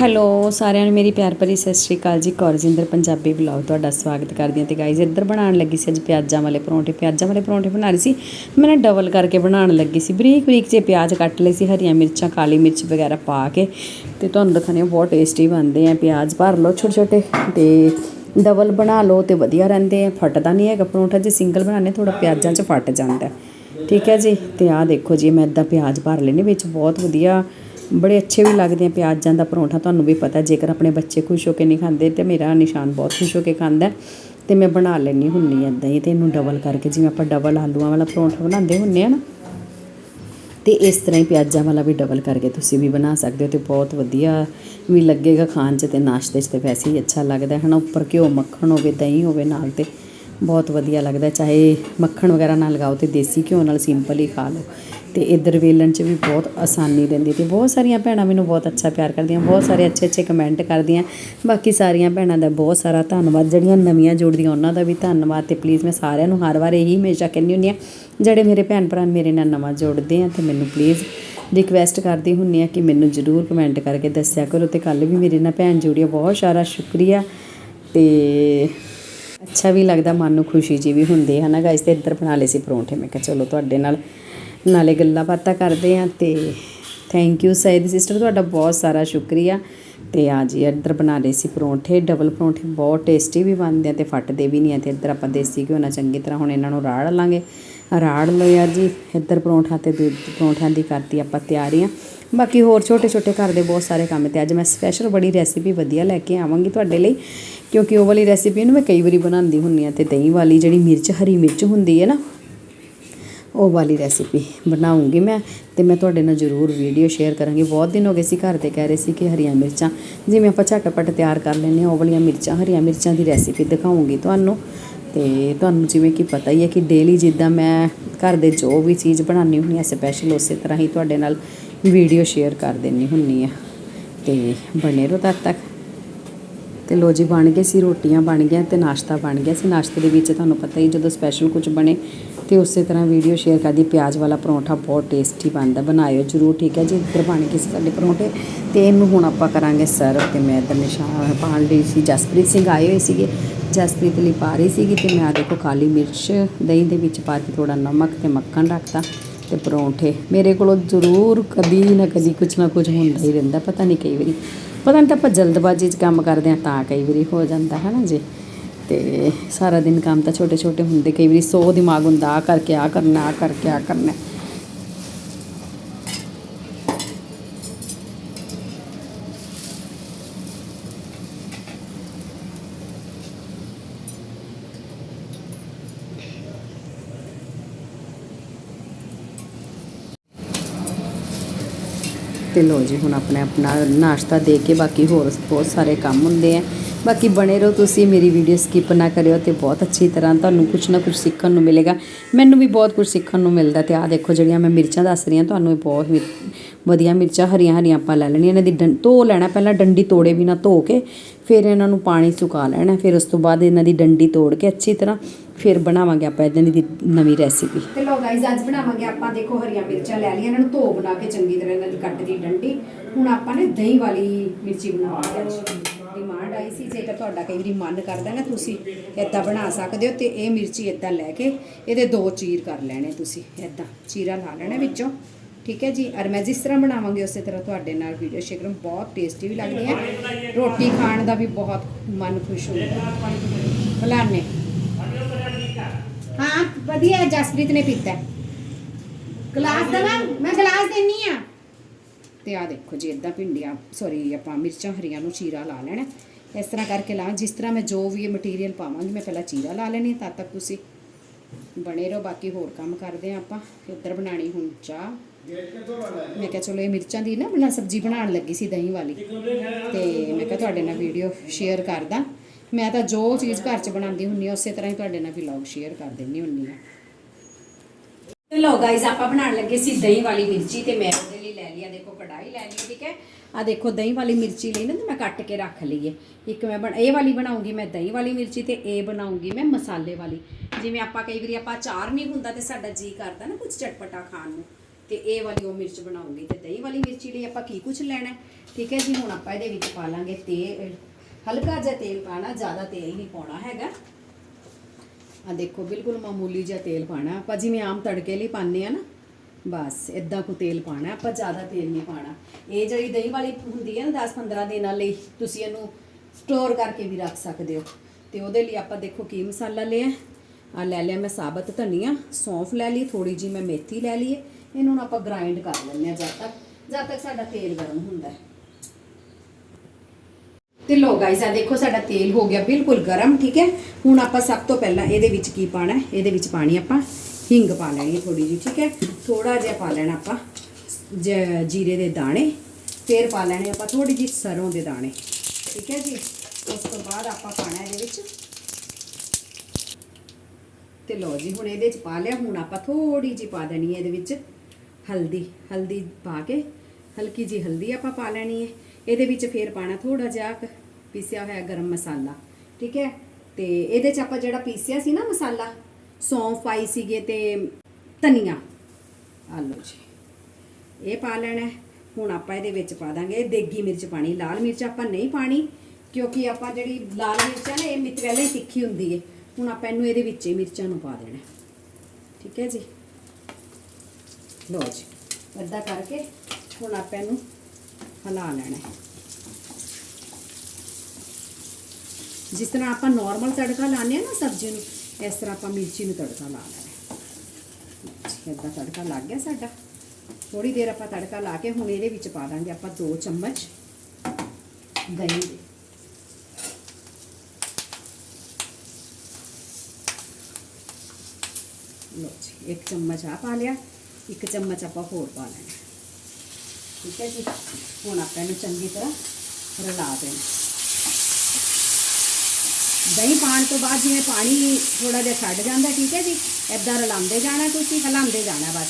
Hello, ਸਾਰਿਆਂ ਨੂੰ ਮੇਰੀ ਪਿਆਰ ਭਰੀ ਸਤਿ ਸ਼੍ਰੀ ਅਕਾਲ ਜੀ। ਕੌਰਜਿੰਦਰ ਪੰਜਾਬੀ ਵਲੌਗ ਤੁਹਾਡਾ ਸਵਾਗਤ ਕਰਦੀ ਹਾਂ ਤੇ ਗਾਈਜ਼ ਇੱਧਰ ਬਣਾਉਣ ਲੱਗੀ ਸੀ ਅੱਜ ਪਿਆਜ਼ਾਂ ਵਾਲੇ ਪਰੌਂਠੇ। ਪਿਆਜ਼ਾਂ ਵਾਲੇ ਪਰੌਂਠੇ ਬਣਾ ਰਹੀ ਸੀ। ਮੈਂ ਨਾ ਡਬਲ ਕਰਕੇ ਬਣਾਉਣ ਲੱਗੀ ਸੀ। ਬਰੀਕ ਬਰੀਕ ਜੇ ਪਿਆਜ਼ ਕੱਟ ਲਏ ਸੀ, ਹਰੀਆਂ ਮਿਰਚਾਂ, ਕਾਲੀ ਮਿਰਚ ਵਗੈਰਾ ਪਾ ਕੇ। ਤੇ ਤੁਹਾਨੂੰ ਦਿਖਾਣੇ ਬਹੁਤ ਟੇਸਟੀ ਬਣਦੇ ਆ ਪਿਆਜ਼। ਭਰ ਲਓ ਛੋਟੇ ਛੋਟੇ ਤੇ ਡਬਲ ਬਣਾ ਲਓ ਤੇ ਵਧੀਆ ਰਹਿੰਦੇ ਆ। ਫਟਦਾ ਨਹੀਂ ਹੈਗਾ ਪਰੌਂਠਾ, ਜੇ ਸਿੰਗਲ ਬਣਾਉਂਦੇ ਥੋੜਾ ਪਿਆਜ਼ਾਂ 'ਚ ਫਟ ਜਾਂਦਾ। ਠੀਕ ਹੈ ਜੀ? ਤੇ ਆਹ ਦੇਖੋ ਜੀ, ਮੈਂ ਇਦਾਂ ਪਿਆਜ਼ ਭਰ ਲੈਨੇ ਵਿੱਚ ਬਹੁਤ ਵਧੀਆ ਬੜੇ ਅੱਛੇ ਵੀ ਲੱਗਦੇ ਆ ਪਿਆਜ਼ਾਂ ਦਾ ਪਰੌਂਠਾ, ਤੁਹਾਨੂੰ ਵੀ ਪਤਾ, ਜੇਕਰ ਆਪਣੇ ਬੱਚੇ ਖੁਸ਼ ਹੋ ਕੇ ਨਹੀਂ ਖਾਂਦੇ, ਤੇ ਮੇਰਾ ਨਿਸ਼ਾਨ ਬਹੁਤ ਖੁਸ਼ ਹੋ ਕੇ ਖਾਂਦਾ ਅਤੇ ਮੈਂ ਬਣਾ ਲੈਂਦੀ ਹੁੰਦੀ ਆ ਇਦਾਂ ਹੀ ਅਤੇ ਇਹਨੂੰ ਡਬਲ ਕਰਕੇ ਜਿਵੇਂ ਆਪਾਂ ਡਬਲ ਆਲੂਆਂ ਵਾਲਾ ਪਰੌਂਠਾ ਬਣਾਉਂਦੇ ਹੁੰਦੇ ਹਾਂ ਨਾ। ਅਤੇ ਇਸ ਤਰ੍ਹਾਂ ਹੀ ਪਿਆਜ਼ਾਂ ਵਾਲਾ ਵੀ ਡਬਲ ਕਰਕੇ ਤੁਸੀਂ ਵੀ ਬਣਾ ਸਕਦੇ ਹੋ ਅਤੇ ਬਹੁਤ ਵਧੀਆ ਵੀ ਲੱਗੇਗਾ ਖਾਣ 'ਚ ਅਤੇ ਨਾਸ਼ਤੇ 'ਚ ਤੇ ਵੈਸੇ ਹੀ ਅੱਛਾ ਲੱਗਦਾ ਹੈ ਨਾ, ਉੱਪਰ ਘਿਓ, ਮੱਖਣ ਹੋਵੇ, ਦਹੀਂ ਹੋਵੇ ਨਾਲ ਤੇ ਬਹੁਤ ਵਧੀਆ ਲੱਗਦਾ ਚਾਹੇ ਮੱਖਣ ਵਗੈਰਾ ਨਾ ਲਗਾਓ ਅਤੇ ਦੇਸੀ ਘਿਓ ਨਾਲ ਸਿੰਪਲ ਹੀ ਖਾ ਲਓ। ਤੇ ਇਧਰ ਵੇਲਣ 'ਚ ਵੀ ਬਹੁਤ ਆਸਾਨੀ ਰਹਿੰਦੀ ਤੇ ਬਹੁਤ ਸਾਰੀਆਂ ਭੈਣਾਂ ਮੈਨੂੰ ਬਹੁਤ ਅੱਛਾ ਪਿਆਰ ਕਰਦੀਆਂ, ਬਹੁਤ ਸਾਰੇ ਅੱਛੇ ਅੱਛੇ ਕਮੈਂਟ ਕਰਦੀਆਂ, ਬਾਕੀ ਸਾਰੀਆਂ ਭੈਣਾਂ ਦਾ ਬਹੁਤ ਸਾਰਾ ਧੰਨਵਾਦ, ਜਿਹੜੀਆਂ ਨਵੀਆਂ ਜੁੜਦੀਆਂ ਉਹਨਾਂ ਦਾ ਵੀ ਧੰਨਵਾਦ ਤੇ ਪਲੀਜ਼ ਮੈਂ ਸਾਰਿਆਂ ਨੂੰ ਹਰ ਵਾਰ ਇਹੀ ਹਮੇਸ਼ਾ ਕਹਿੰਦੀ ਹੁੰਦੀ ਆ ਜਿਹੜੇ ਮੇਰੇ ਭੈਣ ਭਰਾ ਮੇਰੇ ਨਾਲ ਨਵਾਂ ਜੁੜਦੇ ਆ ਤੇ ਮੈਨੂੰ ਪਲੀਜ਼ ਰਿਕਵੈਸਟ ਕਰਦੀ ਹੁੰਨੀ ਆ ਕਿ ਮੈਨੂੰ ਜਰੂਰ ਕਮੈਂਟ ਕਰਕੇ ਦੱਸਿਆ ਕਰੋ ਤੇ ਕੱਲ ਵੀ ਮੇਰੇ ਨਾਲ ਭੈਣ ਜੁੜੀ ਆ ਬਹੁਤ ਸਾਰਾ ਸ਼ੁਕਰੀਆ ਤੇ ਅੱਛਾ ਵੀ ਲੱਗਦਾ, ਮਨ ਨੂੰ ਖੁਸ਼ੀ ਜੀ ਵੀ ਹੁੰਦੀ ਹੈ। ਨਾ ਗਾਇਸ ਤੇ ਇੱਧਰ ਬਣਾ ਲਏ ਸੀ ਪਰੌਂਠੇ, ਮੈਂ ਕਿਹਾ ਚਲੋ ਤੁਹਾਡੇ ਨਾਲ ਨਾਲੇ ਗੱਲਾਂ ਬਾਤਾਂ ਕਰਦੇ ਆ ਤੇ ਥੈਂਕ ਯੂ ਸੈਦ ਸਿਸਟਰ ਤੁਹਾਡਾ ਬਹੁਤ ਸਾਰਾ ਸ਼ੁਕਰੀਆ। ਤੇ ਆ ਜੀ, ਇੱਧਰ ਬਣਾ ਰਹੇ ਸੀ ਪਰੌਂਠੇ ਡਬਲ ਪਰੌਂਠੇ ਬਹੁਤ ਟੇਸਟੀ ਵੀ ਬਣਦੇ ਆ ਤੇ ਫਟਦੇ ਵੀ ਨਹੀਂ ਆ ਤੇ ਇੱਧਰ ਆਪਾਂ ਦੇਸੀ ਘਿਓ ਨਾਲ ਚੰਗੀ ਤਰ੍ਹਾਂ ਹੁਣ ਇਹਨਾਂ ਨੂੰ ਰਾੜ ਲਾਂਗੇ। ਰਾੜ ਲਓ ਯਾਰ ਜੀ, ਇੱਧਰ ਪਰੌਂਠਾ ਤੇ ਦੁੱਧ, ਪਰੌਂਠਿਆਂ ਦੀ ਕਰਤੀ ਆਪਾਂ ਤਿਆਰੀਆਂ ਬਾਕੀ ਹੋਰ ਛੋਟੇ ਛੋਟੇ ਘਰ ਦੇ ਬਹੁਤ ਸਾਰੇ ਕੰਮ ਤੇ ਅੱਜ ਮੈਂ ਸਪੈਸ਼ਲ ਬੜੀ ਰੈਸਿਪੀ ਵਧੀਆ ਲੈ ਕੇ ਆਵਾਂਗੀ ਤੁਹਾਡੇ ਲਈ, ਕਿਉਂਕਿ ਉਹ ਵਾਲੀ ਰੈਸਿਪੀ ਨੂੰ ਮੈਂ ਕਈ ਵਾਰੀ ਬਣਾਉਂਦੀ ਹੁੰਨੀ ਆ ਤੇ ਦਹੀਂ ਵਾਲੀ ਜਿਹੜੀ ਮਿਰਚ, ਹਰੀ ਮਿਰਚ ਹੁੰਦੀ ਹੈ ਨਾ ਉਹ ਵਾਲੀ ਰੈਸਿਪੀ ਬਣਾਉਂਗੀ ਮੈਂ ਤੇ ਮੈਂ ਤੁਹਾਡੇ ਨਾਲ ਜ਼ਰੂਰ ਵੀਡੀਓ ਸ਼ੇਅਰ ਕਰਾਂਗੀ। ਬਹੁਤ ਦਿਨ ਹੋ ਗਏ ਸੀ ਘਰ ਦੇ ਕਹਿ ਰਹੇ ਸੀ ਕਿ ਹਰੀਆਂ ਮਿਰਚਾਂ, ਜਿਵੇਂ ਆਪਾਂ ਝਟਪਟ ਤਿਆਰ ਕਰ ਲੈਂਦੇ ਹਾਂ, ਉਹ ਵਾਲੀਆਂ ਮਿਰਚਾਂ, ਹਰੀਆਂ ਮਿਰਚਾਂ ਦੀ ਰੈਸਿਪੀ ਦਿਖਾਉਂਗੀ ਤੁਹਾਨੂੰ। ਤੇ ਤੁਹਾਨੂੰ ਜਿਵੇਂ ਕਿ ਪਤਾ ਹੀ ਹੈ ਕਿ ਡੇਲੀ ਜਿੱਦਾਂ ਮੈਂ ਘਰ ਦੇ ਜੋ ਵੀ ਚੀਜ਼ ਬਣਾਉਣੀ ਹੁੰਦੀ ਹੈ ਸਪੈਸ਼ਲ ਉਸੇ ਤਰ੍ਹਾਂ ਹੀ ਤੁਹਾਡੇ ਨਾਲ ਵੀਡੀਓ ਸ਼ੇਅਰ ਕਰ ਦਿੰਨੀ ਹੁੰਦੀ ਆ ਤੇ ਬਣੇ ਰਹੋ ਤਦ ਤੱਕ। ਤੇ ਲੋ ਜੀ, ਬਣ ਗਏ ਸੀ, ਰੋਟੀਆਂ ਬਣ ਗਈਆਂ ਤੇ ਨਾਸ਼ਤਾ ਬਣ ਗਿਆ ਸੀ। ਨਾਸ਼ਤੇ ਦੇ ਵਿੱਚ ਤੁਹਾਨੂੰ ਪਤਾ ਹੀ ਜਦੋਂ ਸਪੈਸ਼ਲ ਕੁਝ ਬਣੇ ਤੇ ਉਸੇ ਤਰ੍ਹਾਂ ਵੀਡੀਓ ਸ਼ੇਅਰ ਕਰਦੀ, ਪਿਆਜ਼ ਵਾਲਾ ਪਰੌਂਠਾ ਬਹੁਤ ਟੇਸਟੀ ਬਣਦਾ, ਬਣਾਇਓ ਜਰੂਰ, ਠੀਕ ਹੈ ਜੀ? ਇੱਧਰ ਬਣ ਗਏ ਸੀ ਸਾਡੇ ਪਰੌਂਠੇ ਤੇ ਇਹਨੂੰ ਹੁਣ ਆਪਾਂ ਕਰਾਂਗੇ ਸਰਵ ਤੇ ਮੈਂ ਇੱਧਰ ਨਿਸ਼ਾਨ ਪਾਣ ਲਈ ਸੀ, ਜਸਪ੍ਰੀਤ ਸਿੰਘ ਆਏ ਹੋਏ ਸੀਗੇ, ਜਸਪ੍ਰੀਤ ਲਈ ਪਾ ਰਹੀ ਸੀਗੀ ਤੇ ਮੈਂ ਆ ਦੇਖੋ ਕਾਲੀ ਮਿਰਚ ਦਹੀਂ ਦੇ ਵਿੱਚ ਪਾ ਕੇ ਥੋੜਾ ਨਮਕ ਤੇ ਮੱਖਣ ਰੱਖਤਾ ਤੇ ਪਰੌਂਠੇ, ਮੇਰੇ ਕੋਲੋਂ ਜ਼ਰੂਰ ਕਦੀ ਨਾ ਕਦੀ ਕੁਝ ਨਾ ਕੁਝ ਹੁੰਦਾ ਹੀ ਰਹਿੰਦਾ, ਪਤਾ ਨਹੀਂ ਕਈ ਵਾਰੀ, ਪਤਾ ਨਹੀਂ ਤਾਂ ਆਪਾਂ ਜਲਦਬਾਜ਼ੀ 'ਚ ਕੰਮ ਕਰਦੇ ਆ ਤਾਂ ਕਈ ਵਾਰੀ ਹੋ ਜਾਂਦਾ ਹੈ ਨਾ ਜੀ? ਤੇ ਸਾਰਾ ਦਿਨ ਕੰਮ ਤਾਂ ਛੋਟੇ ਛੋਟੇ ਹੁੰਦੇ, ਕਈ ਵਾਰੀ ਸੌ ਦਿਮਾਗ ਹੁੰਦਾ ਆ ਕਰਕੇ ਆ ਕਰਨਾ ਆ ਕਰਕੇ ਆ ਕਰਨਾ। ਤੇ ਲੋ ਜੀ, ਹੁਣ ਆਪਣੇ ਆਪਣਾ ਨਾਸ਼ਤਾ ਦੇ ਕੇ ਬਾਕੀ ਹੋਰ ਬਹੁਤ ਸਾਰੇ ਕੰਮ ਹੁੰਦੇ ਆ। ਬਾਕੀ ਬਣੇ ਰਹੋ ਤੁਸੀਂ, ਮੇਰੀ ਵੀਡੀਓ ਸਕਿਪ ਨਾ ਕਰਿਓ ਤੇ ਬਹੁਤ ਅੱਛੀ ਤਰ੍ਹਾਂ ਤੁਹਾਨੂੰ ਕੁਝ ਨਾ ਕੁਝ ਸਿੱਖਣ ਨੂੰ ਮਿਲੇਗਾ। ਮੈਨੂੰ ਵੀ ਬਹੁਤ ਕੁਝ ਸਿੱਖਣ ਨੂੰ ਮਿਲਦਾ ਤੇ ਆਹ ਦੇਖੋ ਜਿਹੜੀਆਂ ਮੈਂ ਮਿਰਚਾਂ ਦੱਸ ਰਹੀ ਹਾਂ, ਤੁਹਾਨੂੰ ਇਹ ਬਹੁਤ ਹੀ ਵਧੀਆ ਮਿਰਚਾਂ, ਹਰੀਆਂ ਹਰੀਆਂ ਆਪਾਂ ਲੈ ਲੈਣੀਆਂ। ਇਹਨਾਂ ਦੀ ਡੰ- ਧੋ ਲੈਣਾ ਪਹਿਲਾਂ ਡੰਡੀ ਤੋੜੇ ਬਿਨਾ ਧੋ ਕੇ, ਫਿਰ ਇਹਨਾਂ ਨੂੰ ਪਾਣੀ ਸੁਕਾ ਲੈਣਾ, ਫਿਰ ਉਸ ਤੋਂ ਬਾਅਦ ਇਹਨਾਂ ਦੀ ਡੰਡੀ ਤੋੜ ਕੇ ਅੱਛੀ ਤਰ੍ਹਾਂ ਫਿਰ ਬਣਾਵਾਂਗੇ ਆਪਾਂ ਇਹਨਾਂ ਦੀ ਨਵੀਂ ਰੈਸਿਪੀ ਤੇ ਲੋ ਗਾਈਜ਼ ਅੱਜ ਬਣਾਵਾਂਗੇ ਆਪਾਂ ਦੇਖੋ ਹਰੀਆਂ ਮਿਰਚਾਂ, ਲੈ ਲਈਆਂ। ਇਹਨਾਂ ਨੂੰ ਧੋ ਬਣਾ ਕੇ ਚੰਗੀ ਤਰ੍ਹਾਂ ਇਹਨਾਂ ਦੀ ਕੱਟ ਦੀ ਡੰਡੀ। ਹੁਣ ਆਪਾਂ ਨੇ ਦਹੀਂ ਵਾਲੀ ਮਿਰਚੀ ਬਣਾਵਾਂਗੇ। ਅੱਜ ਡਿਮਾਂਡ ਤੁਹਾਡਾ ਕਈ ਵਾਰੀ ਮਨ ਕਰਦਾ ਨਾ ਤੁਸੀਂ ਇਦਾਂ ਬਣਾ ਸਕਦੇ ਹੋ ਤੇ ਇਹ ਮਿਰਚੀ ਇਦਾਂ ਲੈ ਕੇ ਇਹਦੇ ਦੋ ਚੀਰ ਕਰ ਲੈਣੇ ਤੁਸੀਂ ਇਦਾਂ ਚੀਰਾ ਲਾ ਲੈਣਾ ਵਿੱਚੋਂ। ਠੀਕ ਹੈ ਜੀ? ਔਰ ਮੈਂ ਜਿਸ ਤਰ੍ਹਾਂ ਬਣਾਵਾਂਗੀ ਉਸੇ ਤਰ੍ਹਾਂ ਤੁਹਾਡੇ ਨਾਲ ਵੀਡੀਓ ਸ਼ੇਅਰ ਕਰਾਂ। ਬਹੁਤ ਟੇਸਟੀ ਵੀ ਲੱਗਦੀ ਹੈ ਰੋਟੀ ਖਾਣ ਦਾ ਵੀ ਬਹੁਤ ਮਨ ਖੁਸ਼ ਹੁੰਦਾ। ਫਲਾਣੇ। ਹਾਂ, ਵਧੀਆ, ਜਸਪ੍ਰੀਤ ਨੇ ਪੀਤਾ। ਗਲਾਸ ਦਵਾ ਮੈਂ ਗਲਾਸ ਦੇਣੀ ਆ। ਤੇ ਆ ਦੇਖੋ ਜੀ ਇਦਾਂ ਭਿੰਡੀਆਂ ਸੌਰੀ ਆਪਾਂ ਮਿਰਚਾਂ ਹਰੀਆਂ ਨੂੰ ਚੀਰਾ ਲਾ ਲੈਣਾ। ਇਸ ਤਰ੍ਹਾਂ ਕਰਕੇ ਲਾ, ਜਿਸ ਤਰ੍ਹਾਂ ਮੈਂ ਜੋ ਵੀ ਇਹ ਮਟੀਰੀਅਲ ਪਾਵਾਂਗੀ, ਮੈਂ ਪਹਿਲਾਂ ਚੀਰਾ ਲਾ ਲੈਣੀ ਤਦ ਤੱਕ ਤੁਸੀਂ ਬਣੇ ਰਹੋ, ਬਾਕੀ ਹੋਰ ਕੰਮ ਕਰਦੇ ਆ ਆਪਾਂ। ਇੱਧਰ ਬਣਾਣੀ ਹੁਣ ਚਾਹ। ਮੈਂ ਕਿਹਾ ਚਲੋ ਇਹ ਮਿਰਚਾਂ ਦੀ ਨਾ ਬਣਾ ਸਬਜ਼ੀ ਬਣਾਉਣ ਲੱਗੀ ਸੀ ਦਹੀਂ ਵਾਲੀ। ਤੇ ਮੈਂ ਕਿਹਾ ਤੁਹਾਡੇ ਨਾਲ ਵੀਡੀਓ ਸ਼ੇਅਰ ਕਰਦਾ। ਮੈਂ ਤਾਂ ਜੋ ਚੀਜ਼ ਘਰ 'ਚ ਬਣਾਉਂਦੀ ਹੁੰਨੀ ਆ ਉਸੇ ਤਰ੍ਹਾਂ ਹੀ ਤੁਹਾਡੇ ਨਾਲ ਵਲੌਗ ਸ਼ੇਅਰ ਕਰ ਦਿੰਦੀ ਹੁੰਨੀ ਆ ਲੋ ਗਾਇਜ਼ ਆਪਾਂ ਬਣਾਉਣ ਲੱਗੇ ਸੀ ਦਹੀਂ ਵਾਲੀ ਮਿਰਚੀ ਤੇ ਮੈਂ ਉਹਦੇ ਲਈ ਲੈ ਲਿਆ ਦੇਖੋ ਕੜਾਈ ਲੈ ਲਈ ਠੀਕ ਹੈ? ਆ ਦੇਖੋ, ਦਹੀਂ ਵਾਲੀ ਮਿਰਚੀ ਲਈ ਨਾ ਤੇ ਮੈਂ ਕੱਟ ਕੇ ਰੱਖ ਲਈ ਹੈ ਇੱਕ ਮੈਂ ਬਣ, ਇਹ ਵਾਲੀ ਬਣਾਉਂਗੀ ਮੈਂ ਦਹੀਂ ਵਾਲੀ ਮਿਰਚੀ ਤੇ ਇਹ ਬਣਾਉਂਗੀ ਮੈਂ ਮਸਾਲੇ ਵਾਲੀ। ਜਿਵੇਂ ਆਪਾਂ ਕਈ ਵਾਰੀ ਆਪਾਂ ਚਾਰ ਨਹੀਂ ਹੁੰਦਾ ਤੇ ਸਾਡਾ ਜੀ ਕਰਦਾ ਨਾ ਕੁਝ ਚਟਪਟਾ ਖਾਣ ਨੂੰ। ਤੇ ਇਹ ਵਾਲੀ ਉਹ ਮਿਰਚ ਬਣਾਉਂਗੀ ਤੇ ਦਹੀਂ ਵਾਲੀ ਮਿਰਚੀ ਲਈ ਆਪਾਂ ਕੀ ਕੁਝ ਲੈਣਾ ਠੀਕ ਹੈ ਜੀ, ਹੁਣ ਆਪਾਂ ਇਹਦੇ ਵਿੱਚ ਪਾ ਲਾਂਗੇ ਤੇ ਹਲਕਾ ਜਿਹਾ ਤੇਲ ਪਾਣਾ ਜ਼ਿਆਦਾ ਤੇਲ ਨਹੀਂ ਪਾਉਣਾ ਹੈਗਾ। ਆ ਦੇਖੋ, ਬਿਲਕੁਲ ਮਾਮੂਲੀ ਜਿਹਾ ਤੇਲ ਪਾਣਾ ਆਪਾਂ ਜਿਵੇਂ ਆਮ ਤੜਕੇ ਲਈ ਪਾਉਂਦੇ ਆ ਨਾ ਬਸ ਇਦਾਂ ਕੋ ਤੇਲ ਪਾਣਾ ਆਪਾਂ ਜ਼ਿਆਦਾ ਤੇਲ ਨਹੀਂ ਪਾਣਾ ਇਹ ਜਿਹੜੀ ਦਹੀਂ ਵਾਲੀ ਹੁੰਦੀ ਹੈ ਨਾ 10-15 ਦਿਨਾਂ ਲਈ, ਤੁਸੀਂ ਇਹਨੂੰ ਸਟੋਰ ਕਰਕੇ ਵੀ ਰੱਖ ਸਕਦੇ ਹੋ। ਤੇ ਉਹਦੇ ਲਈ ਆਪਾਂ ਦੇਖੋ ਕੀ ਮਸਾਲਾ ਲਿਆ। ਆ ਲੈ ਲਿਆ ਮੈਂ ਸਾਬਤ ਧਨੀਆ, ਸੌਂਫ ਲੈ ਲਈ ਥੋੜੀ ਜੀ ਮੈਂ ਮੇਥੀ ਲੈ ਲਈ ਹੈ। ਇਹਨੂੰ ਨਾ ਆਪਾਂ ਗ੍ਰਾਈਂਡ ਕਰ ਲੈਂਦੇ ਆ ਜਦ ਤੱਕ ਜਦ ਤੱਕ ਸਾਡਾ ਤੇਲ ਗਰਮ ਹੁੰਦਾ ਹੈ। ਤੇ ਲੋ ਗਾਇਸ ਆ ਦੇਖੋ ਸਾਡਾ ਤੇਲ ਹੋ ਗਿਆ ਬਿਲਕੁਲ ਗਰਮ, ਠੀਕ ਹੈ? ਹੁਣ ਆਪਾਂ ਸਭ ਤੋਂ ਪਹਿਲਾਂ ਇਹਦੇ ਵਿੱਚ ਕੀ ਪਾਣਾ ਹੈ? ਇਹਦੇ ਵਿੱਚ ਪਾਣੀ ਆਪਾਂ ਹਿੰਗ ਪਾ ਲੈਣੀ ਥੋੜੀ ਜਿਹੀ, ਠੀਕ ਹੈ? ਥੋੜਾ ਜਿਹਾ ਪਾ ਲੈਣਾ ਆਪਾਂ ਜ- ਜੀਰੇ ਦੇ ਦਾਣੇ, ਫਿਰ ਪਾ ਲੈਣੇ ਆਪਾਂ ਥੋੜੀ ਜਿਹੀ ਸਰੋਂ ਦੇ ਦਾਣੇ, ਠੀਕ ਹੈ ਜੀ? ਉਸ ਤੋਂ ਬਾਅਦ ਆਪਾਂ ਪਾਣਾ ਇਹਦੇ ਵਿੱਚ। ਤੇ ਲਓ ਜੀ, ਹੁਣ ਇਹਦੇ ਚ ਪਾ ਲਿਆ, ਹੁਣ ਆਪਾਂ ਥੋੜੀ ਜਿਹੀ ਪਾ ਦੇਣੀ ਹੈ ਇਹਦੇ ਵਿੱਚ ਹਲਦੀ ਹਲਦੀ ਪਾ ਕੇ, ਹਲਕੀ ਜੀ ਹਲਦੀ ਆਪਾਂ ਪਾ ਲੈਣੀ ਹੈ। ਇਹਦੇ ਵਿੱਚ ਫੇਰ ਪਾਣਾ ਥੋੜਾ ਜਿਹਾ ਪੀਸਿਆ ਹੋਇਆ ਗਰਮ ਮਸਾਲਾ, ਠੀਕ ਹੈ? ਤੇ ਇਹਦੇ ਚ ਆਪਾਂ ਜਿਹੜਾ ਪੀਸਿਆ ਸੀ ਨਾ ਮਸਾਲਾ ਸੌਂਫ ਪਾਈ ਸੀਗੇ ਤੇ ਧਨੀਆ। ਆ ਲਓ ਜੀ। ਇਹ ਪਾ ਲੈਣਾ ਹੁਣ ਆਪਾਂ ਇਹਦੇ ਵਿੱਚ ਪਾ ਦਾਂਗੇ ਦੇਗੀ ਮਿਰਚ ਪਾਣੀ। ਲਾਲ ਮਿਰਚ ਆਪਾਂ ਨਹੀਂ ਪਾਣੀ, ਕਿਉਂਕਿ ਆਪਾਂ ਜਿਹੜੀ ਲਾਲ ਮਿਰਚ ਹੈ ਨਾ, ਇਹ ਮਿਰਚ ਪਹਿਲਾਂ ਹੀ ਤਿੱਖੀ ਹੁੰਦੀ ਹੈ ਹੁਣ ਆਪਾਂ ਇਹਨੂੰ ਇਹਦੇ ਵਿੱਚ ਹੀ ਮਿਰਚਾਂ ਨੂੰ ਪਾ ਦੇਣਾ। ਠੀਕ ਹੈ ਜੀ? ਲਓ ਜੀ। ਏਦਾਂ ਕਰਕੇ ਹੁਣ ਆਪਾਂ ਇਹਨੂੰ ਹਿਲਾ ਲੈਣਾ ਜਿਸ ਤਰ੍ਹਾਂ ਆਪਾਂ ਨਾਰਮਲ ਤੜਕਾ ਲਾਉਂਦੇ ਆ ਨਾ ਸਬਜ਼ੀ ਨੂੰ ਇਸ ਤਰ੍ਹਾਂ ਆਪਾਂ ਮਿਰਚੀ ਨੂੰ ਤੜਕਾ ਲਾ ਲੈਣਾ ਹੈ। ਏਦਾਂ ਤੜਕਾ ਲੱਗ ਗਿਆ ਸਾਡਾ। ਥੋੜੀ ਦੇਰ ਆਪਾਂ ਤੜਕਾ ਲਾ ਕੇ ਹੁਣ ਇਹਦੇ ਵਿੱਚ ਪਾ ਦਾਂਗੇ ਆਪਾਂ 2 ਚਮਚ ਦਹੀਂ ਦੇ। ਲਓ ਜੀ, ਇੱਕ ਚਮਚ ਆ ਪਾ ਲਿਆ, ਇੱਕ ਚਮਚ ਆਪਾਂ ਹੋਰ ਪਾ ਲੈਣਾ। ਠੀਕ ਹੈ ਜੀ? ਹੁਣ ਆਪਾਂ ਇਹਨੂੰ ਚੰਗੀ ਤਰ੍ਹਾਂ ਰਲਾ ਦੇਣਾ। ਦਹੀਂ ਪਾਣ ਤੋਂ ਬਾਅਦ ਜਿਵੇਂ ਪਾਣੀ ਥੋੜਾ ਜਿਹਾ ਛੱਡ ਜਾਂਦਾ, ਠੀਕ ਹੈ ਜੀ? ਏਦਾਂ ਰਲਾਉਂਦੇ ਜਾਣਾ ਤੁਸੀਂ, ਹਿਲਾਉਂਦੇ ਜਾਣਾ ਬਸ।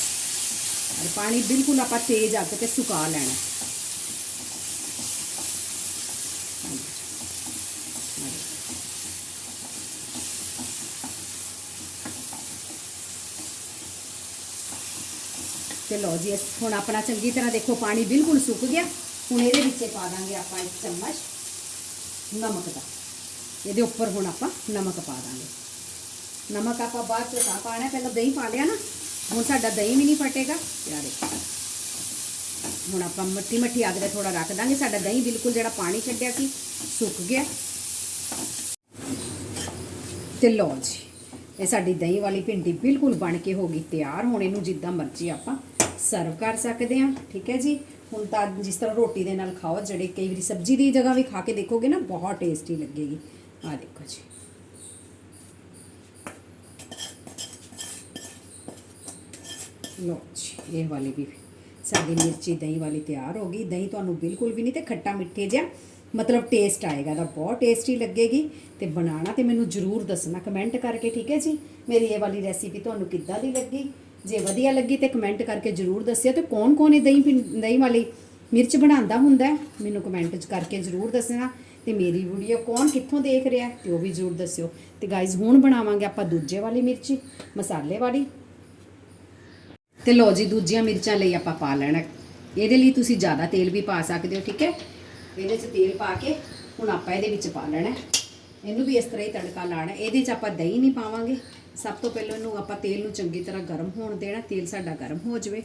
ਔਰ ਪਾਣੀ ਬਿਲਕੁਲ ਆਪਾਂ ਤੇਜ਼ ਅੱਗ ਤੇ ਸੁਕਾ ਲੈਣਾ। ਤੇ ਲਓ ਜੀ, ਇਸ- ਹੁਣ ਆਪਣਾ ਚੰਗੀ ਤਰ੍ਹਾਂ ਦੇਖੋ, ਪਾਣੀ ਬਿਲਕੁਲ ਸੁੱਕ ਗਿਆ। ਹੁਣ ਇਹਦੇ ਵਿੱਚ ਪਾ ਦਾਂਗੇ ਆਪਾਂ ਇੱਕ ਚਮਚ ਨਮਕ ਦਾ। ਇਹਦੇ ਉੱਪਰ ਹੁਣ ਆਪਾਂ ਨਮਕ ਪਾ ਦਾਂਗੇ। ਨਮਕ ਆਪਾਂ ਬਾਅਦ ਚ ਤਾਂ ਪਾਣਾ ਪਹਿਲਾਂ ਦਹੀਂ ਪਾ ਲਿਆ ਨਾ। ਹੁਣ ਸਾਡਾ ਦਹੀਂ ਵੀ ਨਹੀਂ ਫਟੇਗਾ ਯਾਰ ਦੇਖੋ। ਹੁਣ ਆਪਾਂ ਮੱਠੀ ਮੱਠੀ ਅੱਗ ਤੇ ਥੋੜਾ ਰੱਖ ਦਾਂਗੇ। ਸਾਡਾ ਦਹੀਂ ਬਿਲਕੁਲ ਜਿਹੜਾ ਪਾਣੀ ਛੱਡਿਆ ਸੀ, ਸੁੱਕ ਗਿਆ। ਤੇ ਲਓ ਜੀ, ਇਹ ਸਾਡੀ ਦਹੀਂ ਵਾਲੀ ਭਿੰਡੀ ਬਿਲਕੁਲ ਬਣ ਕੇ ਹੋ ਗਈ ਤਿਆਰ। ਹੁਣ ਇਹਨੂੰ ਜਿੱਦਾਂ ਮਰਜ਼ੀ ਆਪਾਂ ਸਰਵ ਕਰ ਸਕਦੇ ਹਾਂ। ਠੀਕ ਹੈ ਜੀ? ਹੁਣ ਤਾਂ ਜਿਸ ਤਰ੍ਹਾਂ ਰੋਟੀ ਦੇ ਨਾਲ ਖਾਓ, ਜਿਹੜੇ ਕਈ ਵਾਰੀ ਸਬਜ਼ੀ ਦੀ ਜਗ੍ਹਾ ਵੀ ਖਾ ਕੇ ਦੇਖੋਗੇ ਨਾ, ਬਹੁਤ ਟੇਸਟੀ ਲੱਗੇਗੀ। ਆ ਦੇਖੋ ਜੀ। ਲਓ ਜੀ, ਇਹ ਵਾਲੀ ਵੀ ਸਾਡੀ ਮਿਰਚੀ, ਦਹੀਂ ਵਾਲੀ ਤਿਆਰ ਹੋ ਗਈ। ਦਹੀਂ ਤੁਹਾਨੂੰ ਬਿਲਕੁਲ ਵੀ ਨਹੀਂ ਤੇ ਖੱਟਾ ਮਿੱਠੇ ਜਿਹਾ, ਮਤਲਬ ਟੇਸਟ ਆਏਗਾ ਦਾ ਬਹੁਤ ਟੇਸਟੀ ਲੱਗੇਗੀ। ਤੇ ਬਣਾਉਣਾ ਤੇ ਮੈਨੂੰ ਜਰੂਰ ਦੱਸਣਾ ਕਮੈਂਟ ਕਰਕੇ, ਠੀਕ ਹੈ ਜੀ? ਮੇਰੀ ਇਹ ਵਾਲੀ ਰੈਸਿਪੀ ਤੁਹਾਨੂੰ ਕਿੱਦਾਂ ਦੀ ਲੱਗੀ? ਜੇ ਵਧੀਆ ਲੱਗੀ ਤੇ ਕਮੈਂਟ ਕਰਕੇ ਜਰੂਰ ਦੱਸਿਓ ਤੇ ਕੌਣ ਕੌਣ ਇਹ ਦਹੀਂ ਪਿੰ- ਦਹੀਂ ਵਾਲੀ ਮਿਰਚ ਬਣਾਉਂਦਾ ਹੁੰਦਾ ਮੈਨੂੰ ਕਮੈਂਟ ਕਰਕੇ ਜਰੂਰ ਦੱਸਣਾ। ਤੇ ਮੇਰੀ ਵੀਡੀਓ ਕੌਣ ਕਿੱਥੋਂ ਦੇਖ ਰਿਹਾ? ਹੈ ਤੇ ਉਹ ਵੀ ਜਰੂਰ ਦੱਸਿਓ। ਤੇ ਗਾਇਜ਼ ਹੁਣ ਬਣਾਵਾਂਗੇ ਆਪਾਂ ਦੂਜੇ ਵਾਲੀ ਮਿਰਚੀ, ਮਸਾਲੇ ਵਾਲੀ। ਤੇ ਲੋ ਜੀ, ਦੂਜੀਆਂ ਮਿਰਚਾਂ ਲਈ ਆਪਾਂ ਪਾ ਲੈਣਾ। ਇਹਦੇ ਲਈ ਤੁਸੀਂ ਜ਼ਿਆਦਾ ਤੇਲ ਵੀ ਪਾ ਸਕਦੇ ਹੋ, ਠੀਕ ਹੈ? ਇਹਦੇ 'ਚ ਤੇਲ ਪਾ ਕੇ ਹੁਣ ਆਪਾਂ ਇਹਦੇ ਵਿੱਚ ਪਾ ਲੈਣਾ। ਇਹਨੂੰ ਵੀ ਇਸ ਤਰ੍ਹਾਂ ਹੀ ਤੜਕਾ ਲਾਣਾ। ਇਹਦੇ 'ਚ ਆਪਾਂ ਦਹੀਂ ਨਹੀਂ ਪਾਵਾਂਗੇ। ਸਭ ਤੋਂ ਪਹਿਲਾਂ ਇਹਨੂੰ ਆਪਾਂ ਤੇਲ ਨੂੰ ਚੰਗੀ ਤਰ੍ਹਾਂ ਗਰਮ ਹੋਣ ਦੇਣਾ। ਤੇਲ ਸਾਡਾ ਗਰਮ ਹੋ ਜਾਵੇ।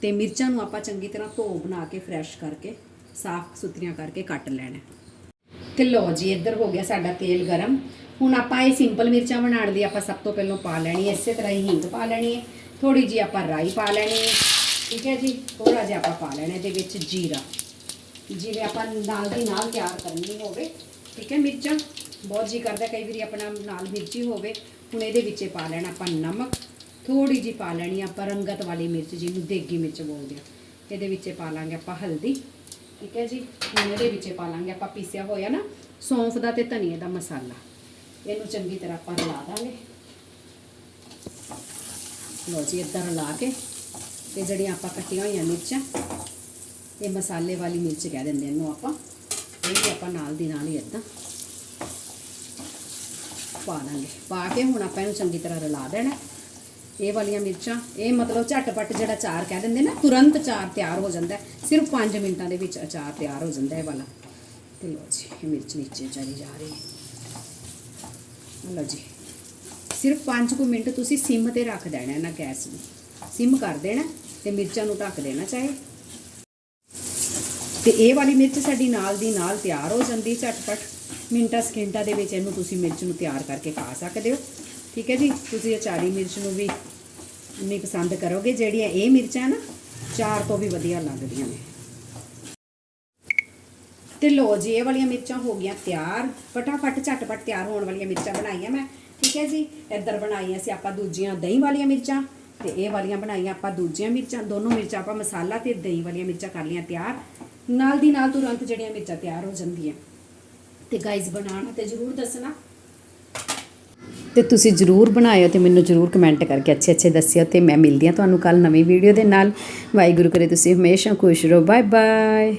ਤੇ ਮਿਰਚਾਂ ਨੂੰ ਆਪਾਂ ਚੰਗੀ ਤਰ੍ਹਾਂ ਧੋ ਬਣਾ ਕੇ ਫਰੈਸ਼ ਕਰਕੇ, ਸਾਫ਼ ਸੁਥਰੀਆਂ ਕਰਕੇ ਕੱਟ ਲੈਣਾ। ਤੇ ਲੋ ਜੀ, ਇੱਧਰ ਹੋ ਗਿਆ ਸਾਡਾ ਤੇਲ ਗਰਮ। ਹੁਣ ਆਪਾਂ ਇਹ ਸਿੰਪਲ ਮਿਰਚਾਂ ਬਣਾਉਣ ਲਈ ਆਪਾਂ ਸਭ ਤੋਂ ਪਹਿਲਾਂ ਪਾ ਲੈਣੀ ਹੈ, ਇਸੇ ਤਰ੍ਹਾਂ ਹੀ ਹਿੰਗ ਪਾ ਲੈਣੀ ਹੈ। ਥੋੜੀ ਜੀ ਆਪਾਂ ਰਾਈ ਪਾ ਲੈਣੀ ਹੈ, ਠੀਕ ਹੈ ਜੀ? ਥੋੜਾ ਜਿਹਾ ਆਪਾਂ ਪਾ ਲੈਣਾ ਇਹਦੇ ਵਿੱਚ ਜੀਰਾ। ਜਿਵੇਂ ਆਪਾਂ ਨਾਲ ਦੀ ਨਾਲ ਤਿਆਰ ਕਰਨੀ ਹੋਵੇ, ਠੀਕ ਹੈ ਮਿਰਚਾਂ? ਬਹੁਤ ਜੀ ਕਰਦਾ, ਕਈ ਵਾਰੀ ਆਪਣਾ ਨਾਲ ਮਿਰਚੀ ਹੋਵੇ, ਹੁਣ ਇਹਦੇ ਵਿੱਚ ਪਾ ਲੈਣਾ ਆਪਾਂ ਨਮਕ। ਥੋੜੀ ਜੀ ਪਾ ਲੈਣੀ ਆਪਾਂ ਰੰਗਤ ਵਾਲੀ ਮਿਰਚ, ਜਿਹਨੂੰ ਦੇਗੀ ਮਿਰਚ ਬੋਲਦੇ ਆ। ਇਹਦੇ ਵਿੱਚ ਪਾ ਲਾਂਗੇ ਆਪਾਂ ਹਲਦੀ। ਠੀਕ ਹੈ ਜੀ? ਹੁਣ ਇਹਦੇ ਵਿੱਚ ਪਾ ਲਾਂਗੇ ਆਪਾਂ ਪੀਸਿਆ ਹੋਇਆ ਨਾ, ਸੌਂਫ ਦਾ ਤੇ ਧਨੀਏ ਦਾ ਮਸਾਲਾ। ਇਹਨੂੰ ਚੰਗੀ ਤਰ੍ਹਾਂ ਆਪਾਂ ਰਲਾ ਦਾਂਗੇ। ਲਓ ਜੀ, ਇਦਾਂ ਰਲਾ ਕੇ ਤੇ ਜਿਹੜੀਆਂ ਆਪਾਂ ਕੱਟੀਆਂ ਹੋਈਆਂ ਮਿਰਚਾਂ, ਇਹ ਮਸਾਲੇ ਵਾਲੀ ਮਿਰਚ ਕਹਿ ਦਿੰਦੇ ਇਹਨੂੰ ਆਪਾਂ। ਇਹ ਵੀ ਆਪਾਂ ਨਾਲ ਦੀ ਨਾਲ ਹੀ ਇਦਾਂ ਪਾ ਦਾਂਗੇ। ਪਾ ਕੇ ਹੁਣ ਆਪਾਂ ਇਹਨੂੰ ਚੰਗੀ ਤਰ੍ਹਾਂ ਰਲਾ ਦੇਣਾ। ਇਹ ਵਾਲੀਆਂ ਮਿਰਚਾਂ, ਇਹ ਮਤਲਬ ਝਟਪਟ ਜਿਹੜਾ ਚਾਰ ਕਹਿ ਦਿੰਦੇ ਨਾ, ਤੁਰੰਤ ਚਾਰ ਤਿਆਰ ਹੋ ਜਾਂਦਾ ਹੈ। ਸਿਰਫ 5 ਮਿੰਟਾਂ ਦੇ ਵਿੱਚ ਅਚਾਰ ਤਿਆਰ ਹੋ ਜਾਂਦਾ ਹੈ ਵਾਲਾ। ਤੇ ਲਓ ਜੀ, ਇਹ ਮਿਰਚ ਨੀਚੇ ਚਲੀ ਜਾ ਰਹੀ ਹੈ। ਆਹ ਲਓ ਜੀ, ਸਿਰਫ 5 ਕੁ ਮਿੰਟ ਤੁਸੀਂ ਸਿਮ ਤੇ ਰੱਖ ਦੇਣਾ ਇਹਨਾਂ ਗੈਸ ਨੂੰ। ਸਿਮ ਕਰ ਦੇਣਾ ਤੇ ਮਿਰਚਾਂ ਨੂੰ ਢੱਕ ਦੇਣਾ ਚਾਹੇ। ਤੇ ਇਹ ਵਾਲੀ ਮਿਰਚ ਸਾਡੀ ਨਾਲ ਦੀ ਨਾਲ ਤਿਆਰ ਹੋ ਜਾਂਦੀ ਝਟਪਟ। ਮਿੰਟਾਂ, ਸਕਿੰਟਾਂ ਦੇ ਵਿੱਚ ਇਹਨੂੰ ਤੁਸੀਂ ਮਿਰਚ ਨੂੰ ਤਿਆਰ ਕਰਕੇ ਖਾ ਸਕਦੇ ਹੋ। ਠੀਕ ਹੈ ਜੀ, ਤੁਸੀਂ ਅਚਾਰੀ ਮਿਰਚ ਨੂੰ ਵੀ ਇੰਨੀ ਪਸੰਦ ਕਰੋਗੇ ਜਿਹੜੀਆਂ ਇਹ ਮਿਰਚਾਂ ਨਾ। ਚਾਰ ਤੋਂ ਵੀ ਵਧੀਆ ਲੱਗਦੀਆਂ ਨੇ। ਤੇ ਲੋ ਜੀ, ਇਹ ਵਾਲੀਆਂ ਮਿਰਚਾਂ ਹੋ ਗਈਆਂ ਤਿਆਰ। ਫਟਾਫਟ, ਝਟਪਟ ਤਿਆਰ ਹੋਣ ਵਾਲੀਆਂ ਮਿਰਚਾਂ ਬਣਾਈਆਂ ਮੈਂ। ਠੀਕ ਹੈ ਜੀ, ਇੱਧਰ ਬਣਾਈਆਂ ਸੀ ਆਪਾਂ ਦੂਜੀਆਂ ਦਹੀਂ ਵਾਲੀਆਂ ਮਿਰਚਾਂ ਤੇ ਇਹ ਵਾਲੀਆਂ ਬਣਾਈਆਂ ਆਪਾਂ ਦੂਜੀਆਂ ਮਿਰਚਾਂ। ਦੋਨੋਂ ਮਿਰਚਾਂ ਆਪਾਂ ਮਸਾਲਾ ਤੇ ਦਹੀਂ ਵਾਲੀਆਂ ਮਿਰਚਾਂ ਕਰ ਲਈਆਂ ਤਿਆਰ। ਨਾਲ ਦੀ ਨਾਲ ਤੁਰੰਤ ਜਿਹੜੀਆਂ ਮਿਰਚਾਂ ਤਿਆਰ ਹੋ ਜਾਂਦੀਆਂ। ਤੇ ਗਾਈਜ਼ ਬਣਾਉਣਾ ਤੇ ਜ਼ਰੂਰ ਦੱਸਣਾ। ਤੇ ਤੁਸੀਂ ਜਰੂਰ ਬਣਾਇਓ ਤੇ ਮੈਨੂੰ ਜਰੂਰ ਕਮੈਂਟ ਕਰਕੇ ਅੱਛੇ ਅੱਛੇ ਦੱਸਿਓ ਤੇ ਮੈਂ ਮਿਲਦੀ ਹਾਂ ਤੁਹਾਨੂੰ ਕੱਲ ਨਵੀਂ ਵੀਡੀਓ ਦੇ ਨਾਲ। ਵਾਹਿਗੁਰੂ ਕਰੇ ਤੁਸੀਂ ਹਮੇਸ਼ਾ ਖੁਸ਼ ਰਹੋ। Bye bye